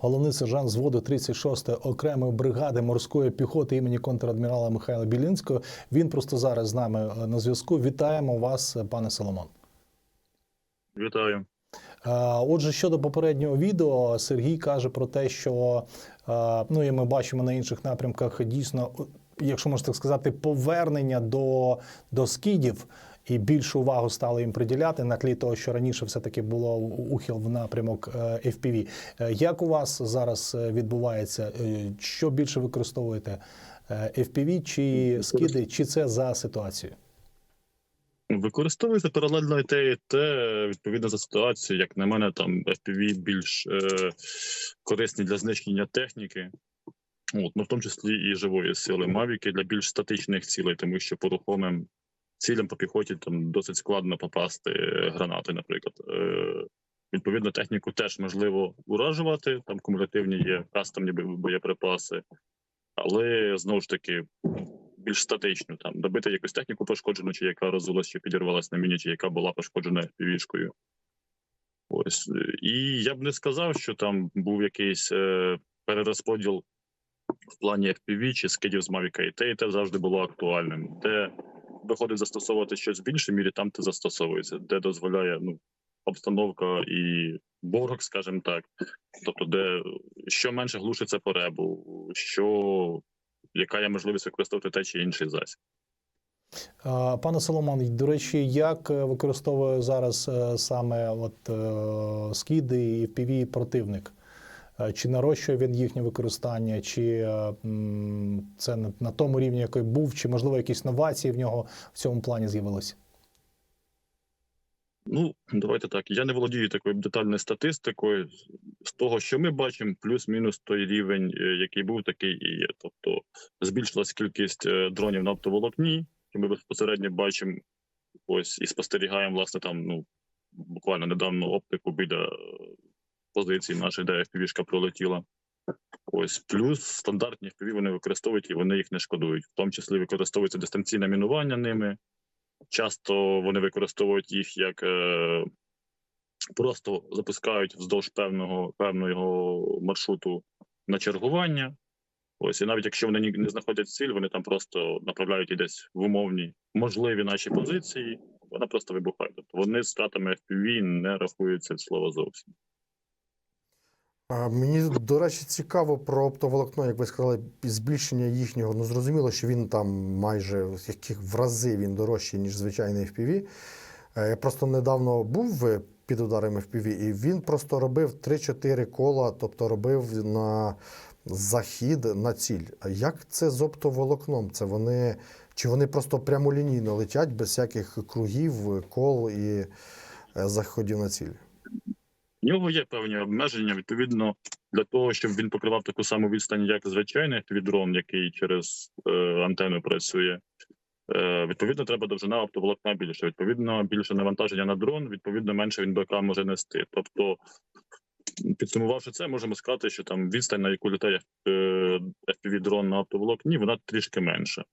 головний сержант зводу 36-ї окремої бригади морської піхоти імені контрадмірала Михайла Білінського. Він просто зараз з нами е, на зв'язку. Вітаємо вас, е, пане Соломон. Вітаю. Е, Отже, щодо попереднього відео, Сергій каже про те, що ну і ми бачимо на інших напрямках дійсно, якщо можна так сказати, повернення до, до скідів. І більшу увагу стали їм приділяти на тлі того, що раніше все-таки було ухил в напрямок е, FPV. Е, Як у вас зараз е, відбувається? Що більше використовуєте? FPV чи скиди, чи це за ситуацією? Використовується паралельно і те, і те, відповідно за ситуацією. Як на мене, там FPV більш е, корисні для знищення техніки, От, ну в тому числі і живої сили. Мавіки для більш статичних цілей, тому що по рухомим цілям по піхоті там досить складно попасти е, гранати, наприклад. Е, відповідно, техніку теж можливо уражувати. Там кумулятивні є кастомні боєприпаси, але знову ж таки більш статичну, там добити якусь техніку пошкоджену, чи яка розулася, чи підірвалась на міні, чи яка була пошкоджена півішкою. Ось е, і я б не сказав, що там був якийсь е, перерозподіл в плані FPV чи скидів з Mavic. І те, і те завжди було актуальним. Де виходить застосовувати щось в більшій мірі, там те застосовується, де дозволяє ну, обстановка і борг, скажімо так. Тобто, де що менше глушиться по ребу, що яка є можливість використовувати те чи інший засіб. Пане Соломон, до речі, як е, використовує зараз е, саме от е, скіди і FPV противник? Е, Чи нарощує він їхнє використання, чи е, це на, тому рівні, який був, чи можливо якісь новації в нього в цьому плані з'явилися? Ну, давайте так. Я не володію такою детальною статистикою. З того, що ми бачимо, плюс-мінус той рівень, е, який був, такий і є. Тобто збільшилась кількість дронів на оптоволокні, і ми безпосередньо бачимо ось і спостерігаємо, власне, там ну буквально недавно оптику біля позиції нашої, де FPV-шка пролетіла. Ось плюс стандартні FPV вони використовують і вони їх не шкодують. В тому числі використовується дистанційне мінування ними. Часто вони використовують їх як е, просто запускають вздовж певного певного маршруту на чергування. Ось, і навіть якщо вони не знаходять ціль, вони там просто направляють її десь в умовні можливі наші позиції. Вона просто вибухає. Тобто вони з втратами FPV не рахуються слова зовсім. Мені, до речі, цікаво про оптоволокно, як ви сказали, збільшення їхнього. Ну, зрозуміло, що він там майже яких в рази він дорожчий, ніж звичайний FPV. Е, Я просто недавно був під ударами FPV, і він просто робив 3-4 кола, тобто робив на захід на ціль. Як це з оптоволокном? Це вони чи вони просто прямолінійно летять без всяких кругів, кол і е, заходів на ціль? В нього є певні обмеження. Відповідно, для того, щоб він покривав таку саму відстань, як звичайний дрон, який через е, антенну працює. Е, відповідно, треба довжина оптоволокна більше. Відповідно, більше навантаження на дрон, відповідно, менше він БК може нести. Тобто, підсумувавши це, можемо сказати, що там відстань, на яку літає е, fpv дрон на оптоволокні, вона трішки менша.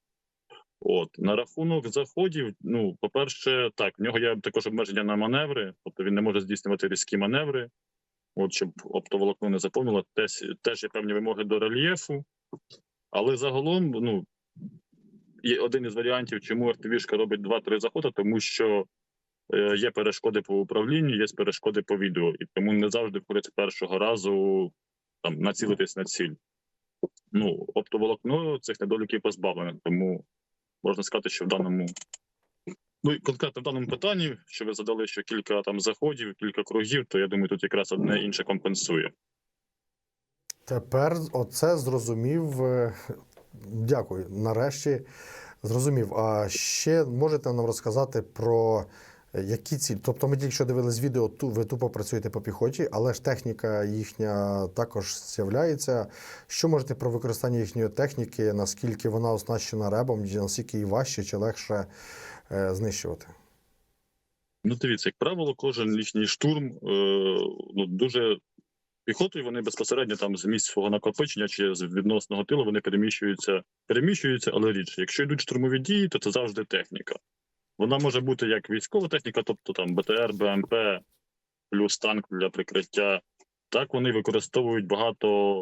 От на рахунок заходів, ну по-перше, так в нього є також обмеження на маневри, тобто він не може здійснювати різкі маневри. От щоб оптоволокно не заповнило, теж, теж є певні вимоги до рельєфу. Але загалом, ну є один із варіантів, чому FPV-шка робить 2-3 заходи, тому що е, є перешкоди по управлінню, є перешкоди по відео, і тому не завжди входить першого разу там націлитись на ціль. Ну, оптоволокно цих недоліків позбавлене, тому можна сказати, що в даному. Ну і конкретно в даному питанні, що ви задали, що кілька там заходів, кілька кругів, то я думаю, тут якраз одне інше компенсує. Тепер оце зрозумів. е, Дякую. Нарешті зрозумів. А ще можете нам розказати про які цілі? Тобто ми тільки що дивились відео, ту ви тупо працюєте по піхоті, але ж техніка їхня також з'являється. Що можете про використання їхньої техніки, наскільки вона оснащена ребом, наскільки її важче чи легше е, знищувати? Ну, дивіться, як правило, кожен їхній штурм е, ну, дуже піхотою вони безпосередньо там з місць свого накопичення чи з відносного тилу вони переміщуються, переміщуються, але рідше. Якщо йдуть штурмові дії, то це завжди техніка. Вона може бути як військова техніка, тобто там БТР, БМП, плюс танк для прикриття Так вони використовують багато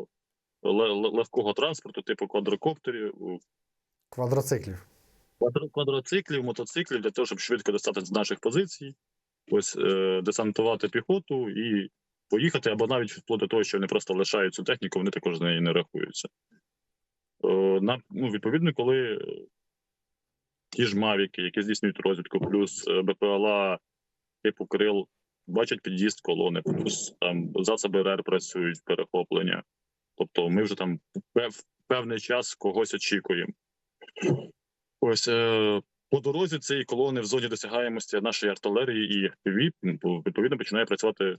ле- ле- легкого транспорту, типу квадрокоптерів, Квадроциклів. квадроциклів, мотоциклів для того, щоб швидко достати з наших позицій, ось е, десантувати піхоту і поїхати, або навіть вплоть до того, що вони просто лишають цю техніку, вони також з неї не рахуються. Е, на, ну, відповідно, коли ті ж мавіки, які здійснюють розвідку, плюс е, БПЛА типу крил, бачать під'їзд колони, плюс там засоби РЕР працюють перехоплення. Тобто ми вже там пев, певний час когось очікуємо. Ось е, по дорозі цієї колони в зоні досягаємості нашої артилерії і FPV, ну, відповідно починає працювати е,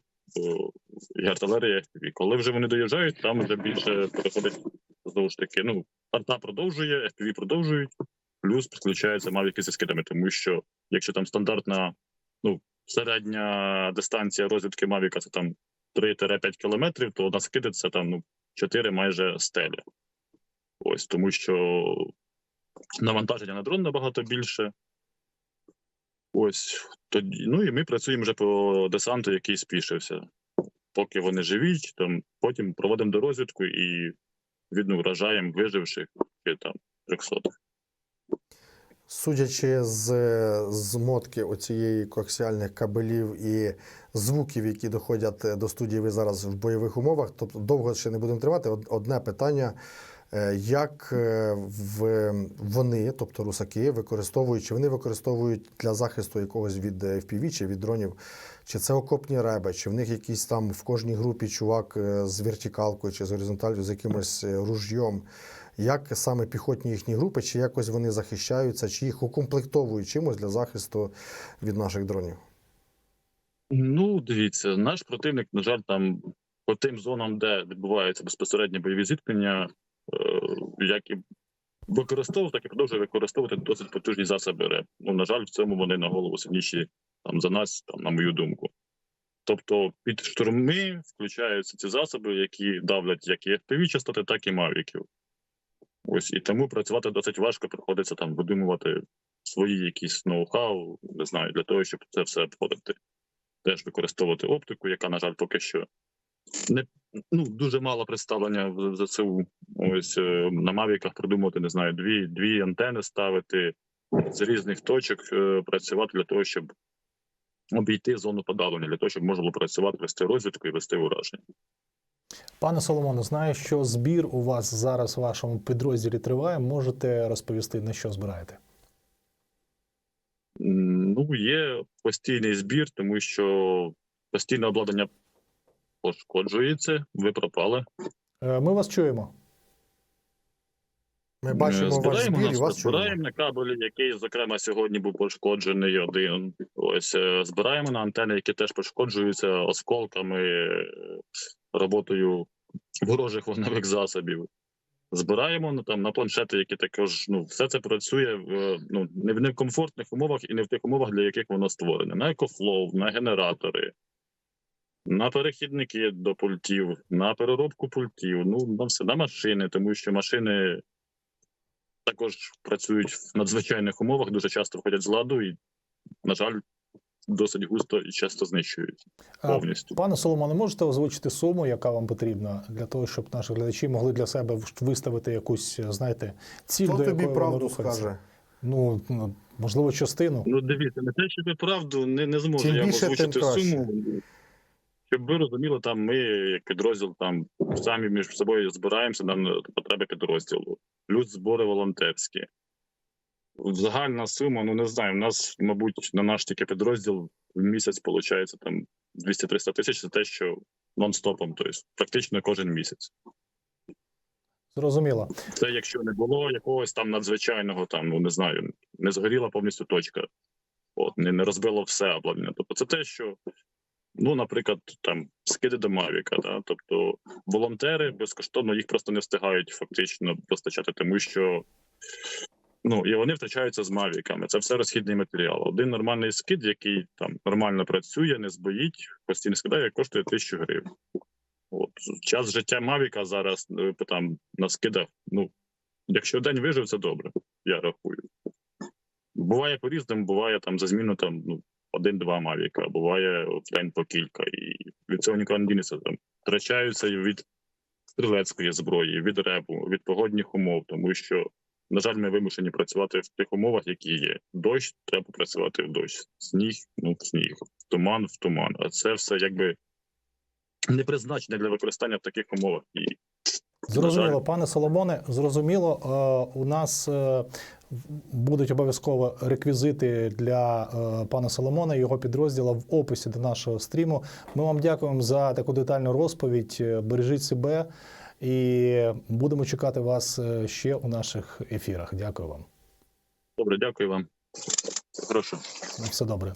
і артилерія FPV. Коли вже вони доїжджають, там вже більше переходить знову ж таки. Ну, арта продовжує, FPV продовжують, плюс підключаються мавіки зі скидами, тому що якщо там стандартна, ну, середня дистанція розвідки Мавіка це там 3-5 кілометрів, то на скиди це там ну, 4 майже стелі. Ось тому що навантаження на дрон набагато більше. Ось тоді. Ну і ми працюємо вже по десанту, який спішився. Поки вони живі, там потім проводимо до розвідку і відно вражаємо виживших чи там 300. Судячи з, з мотки оцієї коаксіальних кабелів і звуків, які доходять до студії ви зараз в бойових умовах, тобто довго ще не будемо тривати. Одне питання: Е, як е, вони, тобто русаки, використовують, чи вони використовують для захисту якогось від FPV чи від дронів, чи це окопні реби, чи в них якийсь там в кожній групі чувак е, з вертикалкою чи з горизонталью, з якимось ружйом. Як саме піхотні їхні групи, чи якось вони захищаються, чи їх укомплектовують чимось для захисту від наших дронів? Ну, дивіться, наш противник, на жаль, там по тим зонам, де відбуваються безпосередньо бойові зіткнення, е, як і використовував, так і продовжує використовувати досить потужні засоби РЕП. Ну, на жаль, в цьому вони на голову сильніші там за нас, там, на мою думку. Тобто під штурми включаються ці засоби, які давлять як і FPV частоти, так і мавіків. Ось і тому працювати досить важко, приходиться там видумувати свої якісь ноу-хау, не знаю, для того, щоб це все обходити теж використовувати оптику, яка, на жаль, поки що не ну дуже мало представлення в ЗСУ. Ось е, на мавіках придумати, не знаю, дві дві антени ставити з різних точок, е, працювати для того, щоб обійти зону подавлення, для того, щоб можна було працювати, вести розвідку і вести ураження. Пане Соломоне, знаю, що збір у вас зараз в вашому підрозділі триває. Можете розповісти, на що збираєте? Ну, є постійний збір, тому що постійне обладнання пошкоджується. Ви пропали. Е, Ми вас чуємо. Ми бачимо ваш збираємо збір і нас, вас чуємо. збираємо на кабелі, який, зокрема, сьогодні був пошкоджений один. Ось е, збираємо на антени, які теж пошкоджуються осколками, е, роботою ворожих вогневих засобів. Збираємо ну, там на планшети, які також ну все це працює в ну не в не в комфортних умовах і не в тих умовах, для яких воно створене. На екофлоу, на генератори, на перехідники до пультів, на переробку пультів, ну на все на машини, тому що машини також працюють в надзвичайних умовах, дуже часто виходять з ладу і, на жаль, досить густо і часто знищують повністю. Пане Соломоне, можете озвучити суму, яка вам потрібна для того, щоб наші глядачі могли для себе виставити якусь, знаєте, ціль, Хто до тобі якої правду скаже? Ну, ну, можливо, частину. Ну, дивіться, не те, щоб я правду не, не зможу я більше, озвучити суму. Щоб ви розуміли, там ми, як підрозділ, там самі між собою збираємося на потреби підрозділу, плюс збори волонтерські. Загальна сума, ну не знаю, у нас, мабуть, на наш тільки підрозділ в місяць виходить там 200-300 тисяч це те, що нон-стопом, тобто практично кожен місяць. Зрозуміло. Це якщо не було якогось там надзвичайного, там ну не знаю, не згоріла повністю точка, от не, не розбило все обладнання. Тобто, це те, що ну, наприклад, там скиди до Мавіка, да? тобто волонтери безкоштовно їх просто не встигають фактично постачати, тому що ну і вони втрачаються з мавіками. Це все розхідний матеріал. Один нормальний скид, який там нормально працює, не збоїть, постійно скидає, коштує тисячу гривень. От час життя Мавіка зараз е, там на скидах. Ну, якщо день вижив, це добре, я рахую. Буває по-різному, буває там за зміну там ну, один-два Мавіка, буває от, день по кілька, і від цього ніколи не дінеться там. втрачаються від стрілецької зброї, від репу, від погодних умов, тому що, на жаль, ми вимушені працювати в тих умовах, які є. Дощ треба працювати в дощ, сніг, ну в сніг, туман в туман. А це все якби не призначене для використання в таких умовах. І Зрозуміло, жаль. пане Соломоне. Зрозуміло, Е, у нас е, будуть обов'язково реквізити для е, пана Соломона і його підрозділу в описі до нашого стріму. Ми вам дякуємо за таку детальну розповідь. Бережіть себе і будемо чекати вас е, ще у наших ефірах. Дякую вам. добре, дякую вам. Прошу. Все добре.